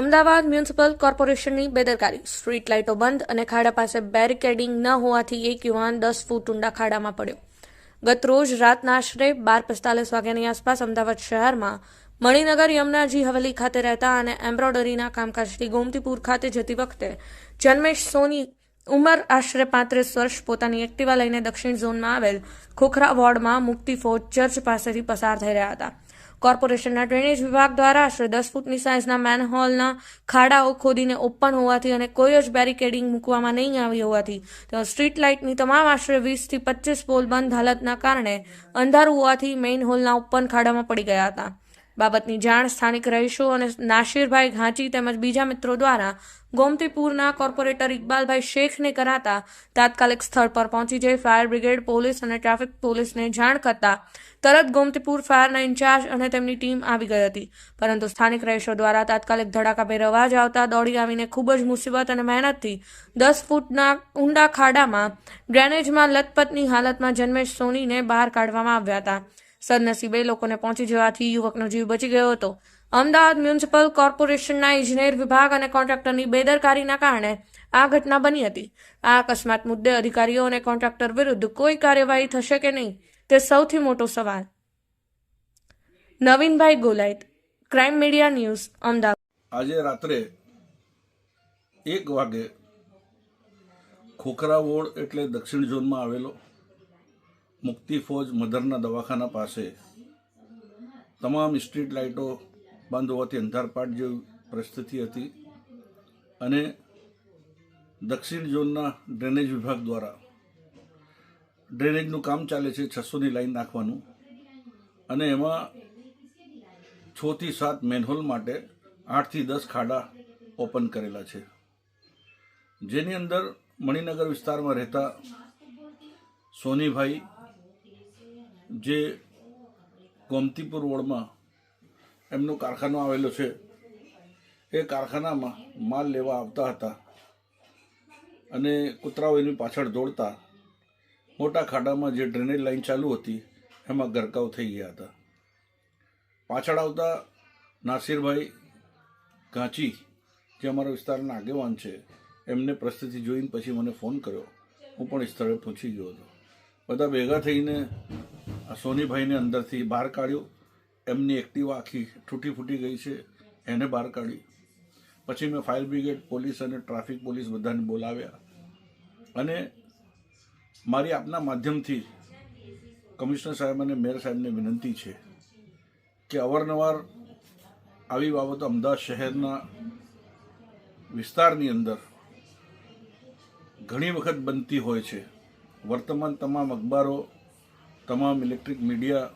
Ahmedabad municipal કોર્પોરેશનની બેદરકારી. Street લાઇટો બંધ અને ખાડા પાસે બેરિકેડિંગ ન હોવાથી એક યુવાન દસ ફૂટ ઊંડા ખાડામાં પડ્યો. ગત રોજ રાતના આશરે બાર પિસ્તાલીસ વાગ્યાની આસપાસ અમદાવાદ શહેરમાં મણિનગર યમુનાજી હવેલી ખાતે રહેતા અને એમ્બ્રોઇડરીના કામકાજથી ગોમતીપુર ખાતે જતી વખતે જન્મેશ સોની ઉંમર આશરે પાંત્રીસ વર્ષ પોતાની એક્ટિવા લઈને દક્ષિણ ઝોનમાં આવેલ ખોખરા વોર્ડમાં મુક્તિ ફોજ ચર્ચ પાસેથી પસાર થઈ રહ્યા હતા. કોર્પોરેશનના ડ્રેનેજ વિભાગ દ્વારા આશરે દસ ફૂટની સાઇઝના મેનહોલના ખાડાઓ ખોદીને ઓપન હોવાથી અને કોઈ જ બેરિકેડિંગ મૂકવામાં નહીં આવી હોવાથી તો સ્ટ્રીટ લાઇટની તમામ આશરે વીસથી પચીસ પોલ બંધ હાલતના કારણે અંધારું હોવાથી મેઇન હોલના ઓપન ખાડામાં પડી ગયા હતા. બાબતની જાણ સ્થાનિક રહીશો અને નાશીરભાઈ ઘાંચી તેમજ બીજા મિત્રો દ્વારા ગોમતીપુરના કોર્પોરેટર ઇકબાલભાઈ શેખને કરાતા તાત્કાલિક સ્થળ પર પહોંચી જઈ ફાયર બ્રિગેડ પોલીસ અને ટ્રાફિક પોલીસને જાણ કરતા તરત ગોમતીપુર ફાયરના ઇન્ચાર્જ અને તેમની ટીમ આવી ગઈ હતી. પરંતુ સ્થાનિક રહીશો દ્વારા તાત્કાલિક ધડાકાભેર અવાજ આવતા દોડી આવીને ખૂબ જ મુસીબત અને મહેનતથી દસ ફૂટના ઊંડા ખાડામાં ડ્રેનેજમાં લથપથની હાલતમાં જન્મેશ સોનીને બહાર કાઢવામાં આવ્યા હતા. સદનસીબે લોકોને પહોંચી જવાથી યુવકનો જીવ બચી ગયો હતો. અમદાવાદ મ્યુનિસિપલ કોર્પોરેશનના ઇજનેર વિભાગ અને કોન્ટ્રાક્ટરની બેદરકારીના કારણે આ ઘટના બની હતી. આ અકસ્માત મુદ્દે અધિકારીઓ અને કોન્ટ્રાક્ટર વિરુદ્ધ કોઈ કાર્યવાહી થશે કે નહીં, તે સૌથી મોટો સવાલ. Navinbhai Golait crime media news, Ahmedabad. આજે રાત્રે એક વાગે ખોખરાવોડ એટલે દક્ષિણ ઝોનમાં આવેલો મુક્તિ ફોજ મધરના દવાખાના પાસે તમામ સ્ટ્રીટ લાઇટો બંધ હોવાથી અંધારપાટ જેવી પરિસ્થિતિ હતી અને દક્ષિણ ઝોનના ડ્રેનેજ વિભાગ દ્વારા ડ્રેનેજનું કામ ચાલે છે છસોની લાઈન નાખવાનું અને એમાં છથી સાત મેનહોલ માટે આઠથી દસ ખાડા ઓપન કરેલા છે. જેની અંદર મણિનગર વિસ્તારમાં રહેતા સોનીભાઈ જે ગોમતીપુર રોડમાં એમનો કારખાનો આવેલો છે, એ કારખાનામાં માલ લેવા આવતા હતા અને કૂતરાઓ એની પાછળ દોડતા મોટા ખાડામાં જે ડ્રેનેજ લાઈન ચાલુ હતી, એમાં ગરકાવ થઈ ગયા હતા. પાછળ આવતા નાસિરભાઈ ઘાંચી, જે અમારા વિસ્તારના આગેવાન છે, એમને પરિસ્થિતિ જોઈને પછી મને ફોન કર્યો. હું પણ સ્થળે પહોંચી ગયો હતો. બધા ભેગા થઈને સોનીભાઈને અંદરથી બહાર કાઢ્યો. એમની એક્ટિવા આખી તૂટી ફૂટી ગઈ છે. એને બહાર કાઢી. પછી મેં ફાયર બ્રિગેડ પોલીસ અને ટ્રાફિક પોલીસ બધાને બોલાવ્યા. અને મારી આપના માધ્યમથી કમિશનર સાહેબ અને મેયર સાહેબને વિનંતી છે કે અવારનવાર આવી બાબતો અમદાવાદ શહેરના વિસ્તારની અંદર ઘણી વખત બનતી હોય છે. વર્તમાન તમામ અખબારો તમામ ઇલેક્ટ્રિક મીડિયા,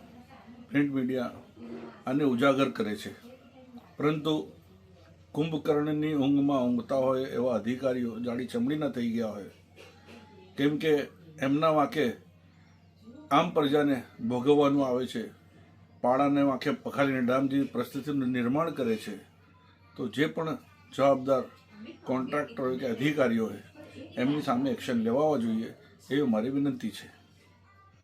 પ્રિન્ટ મીડિયા આને ઉજાગર કરે છે. પરંતુ કુંભકર્ણની ઊંઘમાં ઊંઘતા હોય એવા અધિકારીઓ જાડી ચમડીના થઈ ગયા હોય. કેમ કે એમના વાંકે આમ પ્રજાને ભોગવવાનું આવે છે. પાડાને વાંખે પખાલીને ડામ જેવી પરિસ્થિતિનું નિર્માણ કરે છે. તો જે પણ જવાબદાર કોન્ટ્રાક્ટર હોય કે અધિકારીઓ હોય, એમની સામે એક્શન લેવા જોઈએ, એવી મારી વિનંતી છે.